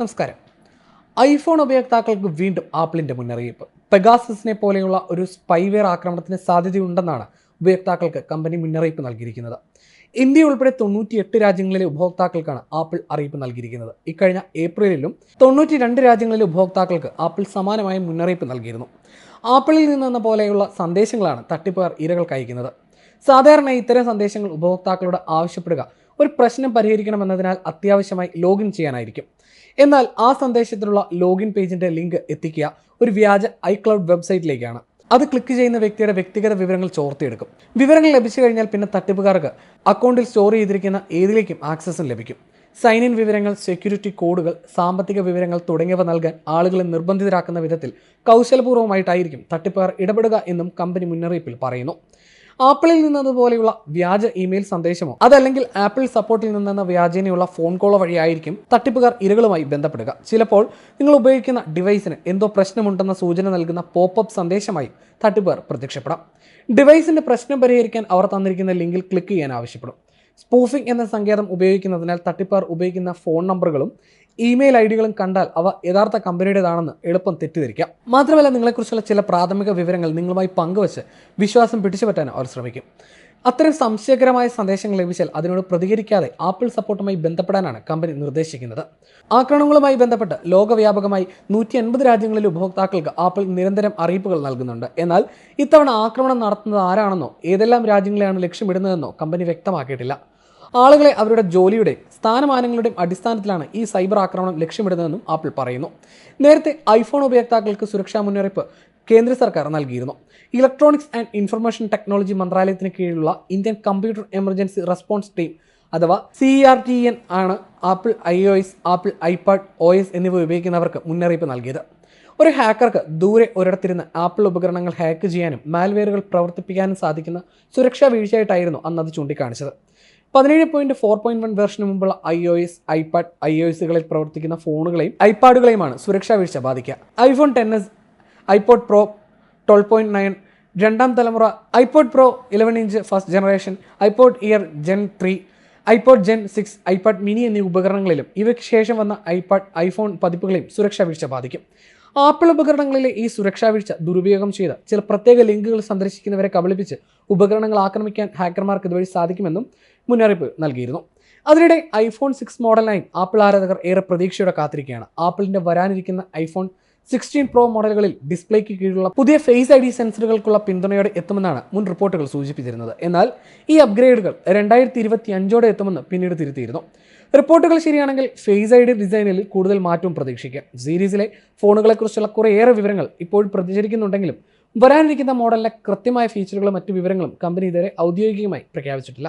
നമസ്കാരം. ഐഫോൺ ഉപയോക്താക്കൾക്ക് വീണ്ടും ആപ്പിളിന്റെ മുന്നറിയിപ്പ്. പെഗാസസിനെ പോലെയുള്ള ഒരു സ്പൈവെയർ ആക്രമണത്തിന് സാധ്യതയുണ്ടെന്നാണ് ഉപയോക്താക്കൾക്ക് കമ്പനി മുന്നറിയിപ്പ് നൽകിയിരിക്കുന്നത്. ഇന്ത്യ ഉൾപ്പെടെ തൊണ്ണൂറ്റിയെട്ട് രാജ്യങ്ങളിലെ ഉപഭോക്താക്കൾക്കാണ് ആപ്പിൾ അറിയിപ്പ് നൽകിയിരിക്കുന്നത്. ഇക്കഴിഞ്ഞ ഏപ്രിലിലും തൊണ്ണൂറ്റി രണ്ട് രാജ്യങ്ങളിലെ ഉപഭോക്താക്കൾക്ക് ആപ്പിൾ സമാനമായ മുന്നറിയിപ്പ് നൽകിയിരുന്നു. ആപ്പിളിൽ നിന്നെന്ന പോലെയുള്ള സന്ദേശങ്ങളാണ് തട്ടിപ്പുകാർ ഇരകൾക്ക് അയക്കുന്നത്. സാധാരണ ഇത്തരം സന്ദേശങ്ങൾ ഉപഭോക്താക്കളോട് ആവശ്യപ്പെടുക ഒരു പ്രശ്നം പരിഹരിക്കണമെന്നതിനാൽ അത്യാവശ്യമായി ലോഗിൻ ചെയ്യാനായിരിക്കും. എന്നാൽ ആ സന്ദേശത്തിനുള്ള ലോഗിൻ പേജിന്റെ ലിങ്ക് എത്തിക്കുക ഒരു വ്യാജ ഐക്ലൗഡ് വെബ്സൈറ്റിലേക്കാണ്. അത് ക്ലിക്ക് ചെയ്യുന്ന വ്യക്തിയുടെ വ്യക്തിഗത വിവരങ്ങൾ ചോർത്തിയെടുക്കും. വിവരങ്ങൾ ലഭിച്ചു കഴിഞ്ഞാൽ പിന്നെ തട്ടിപ്പുകാർക്ക് അക്കൗണ്ടിൽ സ്റ്റോർ ചെയ്തിരിക്കുന്ന ഏതിലേക്കും ആക്സസും ലഭിക്കും. സൈൻ ഇൻ വിവരങ്ങൾ സെക്യൂരിറ്റി കോഡുകൾ സാമ്പത്തിക വിവരങ്ങൾ തുടങ്ങിയവ നൽകാൻ ആളുകളെ നിർബന്ധിതരാക്കുന്ന വിധത്തിൽ കൗശലപൂർവമായിട്ടായിരിക്കും തട്ടിപ്പുകാർ ഇടപെടുക എന്നും കമ്പനി മുന്നറിയിപ്പിൽ പറയുന്നു. ആപ്പിളിൽ നിന്നതുപോലെയുള്ള വ്യാജ ഇമെയിൽ സന്ദേശമോ അതല്ലെങ്കിൽ ആപ്പിൾ സപ്പോർട്ടിൽ നിന്നെന്ന വ്യാജേനയുള്ള ഫോൺ കോളോ വഴിയായിരിക്കും തട്ടിപ്പുകാർ ഇരകളുമായി ബന്ധപ്പെടുക. ചിലപ്പോൾ നിങ്ങൾ ഉപയോഗിക്കുന്ന ഡിവൈസിന് എന്തോ പ്രശ്നമുണ്ടെന്ന സൂചന നൽകുന്ന പോപ്പപ്പ് സന്ദേശമായി തട്ടിപ്പുകാർ പ്രത്യക്ഷപ്പെടാം. ഡിവൈസിന്റെ പ്രശ്നം പരിഹരിക്കാൻ അവർ തന്നിരിക്കുന്ന ലിങ്കിൽ ക്ലിക്ക് ചെയ്യാൻ ആവശ്യപ്പെടും. സ്പൂഫിംഗ് എന്ന സങ്കേതം ഉപയോഗിക്കുന്നതിനാൽ തട്ടിപ്പാർ ഉപയോഗിക്കുന്ന ഫോൺ നമ്പറുകളും ഇമെയിൽ ഐ ഡികളും കണ്ടാൽ അവ യഥാർത്ഥ കമ്പനിയുടേതാണെന്ന് എളുപ്പം തെറ്റിദ്ധരിക്കാം. മാത്രമല്ല നിങ്ങളെക്കുറിച്ചുള്ള ചില പ്രാഥമിക വിവരങ്ങൾ നിങ്ങളുമായി പങ്കുവച്ച് വിശ്വാസം പിടിച്ചുപറ്റാൻ അവർ ശ്രമിക്കും. അത്തരം സംശയകരമായ സന്ദേശങ്ങൾ ലഭിച്ചാൽ അതിനോട് പ്രതികരിക്കാതെ ആപ്പിൾ സപ്പോർട്ടുമായി ബന്ധപ്പെടാനാണ് കമ്പനി നിർദ്ദേശിക്കുന്നത്. ആക്രമണങ്ങളുമായി ബന്ധപ്പെട്ട് ലോകവ്യാപകമായി നൂറ്റി എൺപത് രാജ്യങ്ങളിലെ ഉപഭോക്താക്കൾക്ക് ആപ്പിൾ നിരന്തരം അറിയിപ്പുകൾ നൽകുന്നുണ്ട്. എന്നാൽ ഇത്തവണ ആക്രമണം നടത്തുന്നത് ആരാണെന്നോ ഏതെല്ലാം രാജ്യങ്ങളെയാണ് ലക്ഷ്യമിടുന്നതെന്നോ കമ്പനി വ്യക്തമാക്കിയിട്ടില്ല. ആളുകളെ അവരുടെ ജോലിയുടെ സ്ഥാനമാനങ്ങളുടെയും അടിസ്ഥാനത്തിലാണ് ഈ സൈബർ ആക്രമണം ലക്ഷ്യമിടുന്നതെന്നും ആപ്പിൾ പറയുന്നു. നേരത്തെ ഐഫോൺ ഉപയോക്താക്കൾക്ക് സുരക്ഷാ മുന്നറിയിപ്പ് കേന്ദ്ര സർക്കാർ നൽകിയിരുന്നു. ഇലക്ട്രോണിക്സ് ആൻഡ് ഇൻഫർമേഷൻ ടെക്നോളജി മന്ത്രാലയത്തിന് കീഴിലുള്ള Indian computer emergency response team അഥവാ സി ആർ ടി എൻ ആണ് Apple I O S Apple iPad O S എന്നിവ ഉപയോഗിക്കുന്നവർക്ക് മുന്നറിയിപ്പ് നൽകിയത്. ഒരു ഹാക്കർക്ക് ദൂരെ ഒരിടത്തിരുന്ന് ആപ്പിൾ ഉപകരണങ്ങൾ ഹാക്ക് ചെയ്യാനും മാൽവെയറുകൾ പ്രവർത്തിപ്പിക്കാനും സാധിക്കുന്ന സുരക്ഷാ വീഴ്ചയായിട്ടായിരുന്നു അന്ന് അത് ചൂണ്ടിക്കാണിച്ചത്. പതിനേഴ് പോയിന്റ് ഫോർ പോയിന്റ് വൺ വേർഷന് മുമ്പുള്ള I O S iPad I O എസുകളിൽ പ്രവർത്തിക്കുന്ന ഫോണുകളെയും ഐപാഡുകളെയുമാണ് സുരക്ഷാ വീഴ്ച ബാധിക്കുക. IPhone ten S iPod pro twelve point nine രണ്ടാം തലമുറ iPod pro eleven inch first generation iPod air gen three iPod gen six iPad mini എന്നീ ഉപകരണങ്ങളിലും ഇവയ്ക്ക് ശേഷം വന്ന ഐപാഡ് ഐഫോൺ പതിപ്പുകളെയും സുരക്ഷാ വീഴ്ച ബാധിക്കും. ആപ്പിൾ ഉപകരണങ്ങളിലെ ഈ സുരക്ഷാ വീഴ്ച ദുരുപയോഗം ചെയ്ത് ചില പ്രത്യേക ലിങ്കുകൾ സന്ദർശിക്കുന്നവരെ കബളിപ്പിച്ച് ഉപകരണങ്ങൾ ആക്രമിക്കാൻ ഹാക്കർമാർക്ക് ഇതുവഴി സാധിക്കുമെന്നും മുന്നറിയിപ്പ് നൽകിയിരുന്നു. അതിനിടെ iPhone six model nine Apple ആരാധകർ ഏറെ പ്രതീക്ഷയോടെ കാത്തിരിക്കുകയാണ്. ആപ്പിളിന്റെ വരാനിരിക്കുന്ന ഐഫോൺ സിക്സ്റ്റീൻ പ്രോ മോഡലുകളിൽ ഡിസ്പ്ലേക്ക് കീഴിലുള്ള പുതിയ ഫേസ് ഐ ഡി സെൻസറുകൾക്കുള്ള പിന്തുണയോടെ എത്തുമെന്നാണ് മുൻ റിപ്പോർട്ടുകൾ സൂചിപ്പിച്ചിരുന്നത്. എന്നാൽ ഈ അപ്ഗ്രേഡുകൾ രണ്ടായിരത്തി ഇരുപത്തി അഞ്ചോടെ എത്തുമെന്ന് പിന്നീട് തിരുത്തിയിരുന്നു. റിപ്പോർട്ടുകൾ ശരിയാണെങ്കിൽ ഫേസ് ഐ ഡി ഡിസൈനിൽ കൂടുതൽ മാറ്റവും പ്രതീക്ഷിക്കാം. സീരീസിലെ ഫോണുകളെക്കുറിച്ചുള്ള കുറേയേറെ വിവരങ്ങൾ ഇപ്പോൾ പ്രചരിക്കുന്നുണ്ടെങ്കിലും വരാനിരിക്കുന്ന മോഡലിലെ കൃത്യമായ ഫീച്ചറുകളും മറ്റു വിവരങ്ങളും കമ്പനി ഇതുവരെ ഔദ്യോഗികമായി പ്രഖ്യാപിച്ചിട്ടില്ല.